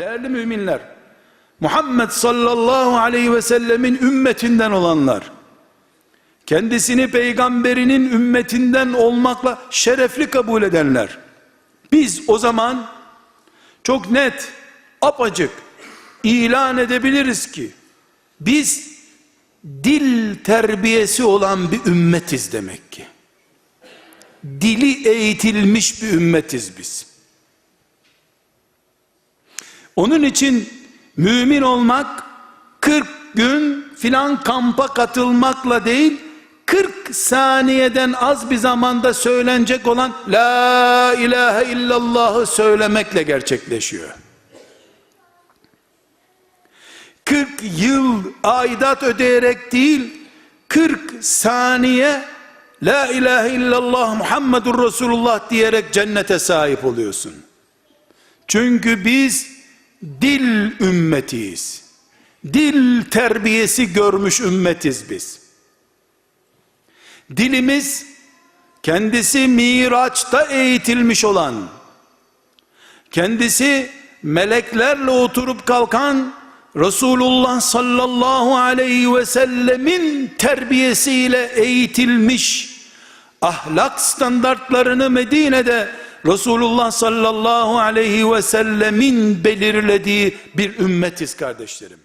Değerli müminler, Muhammed sallallahu aleyhi ve sellemin ümmetinden olanlar, kendisini peygamberinin ümmetinden olmakla şerefli kabul edenler, biz o zaman çok net, apacık ilan edebiliriz ki, biz dil terbiyesi olan bir ümmetiz demek ki. Dili eğitilmiş bir ümmetiz biz. Onun için mümin olmak 40 gün filan kampa katılmakla değil 40 saniyeden az bir zamanda söylenecek olan La ilahe illallah'ı söylemekle gerçekleşiyor. 40 yıl aidat ödeyerek değil 40 saniye La ilahe illallah Muhammedur Resulullah diyerek cennete sahip oluyorsun. Çünkü biz dil ümmetiyiz. Dil terbiyesi görmüş ümmetiz biz. Dilimiz kendisi miraçta eğitilmiş olan, kendisi meleklerle oturup kalkan Resulullah sallallahu aleyhi ve sellemin terbiyesiyle eğitilmiş ahlak standartlarını Medine'de Resulullah sallallahu aleyhi ve sellemin belirlediği bir ümmetiz kardeşlerim.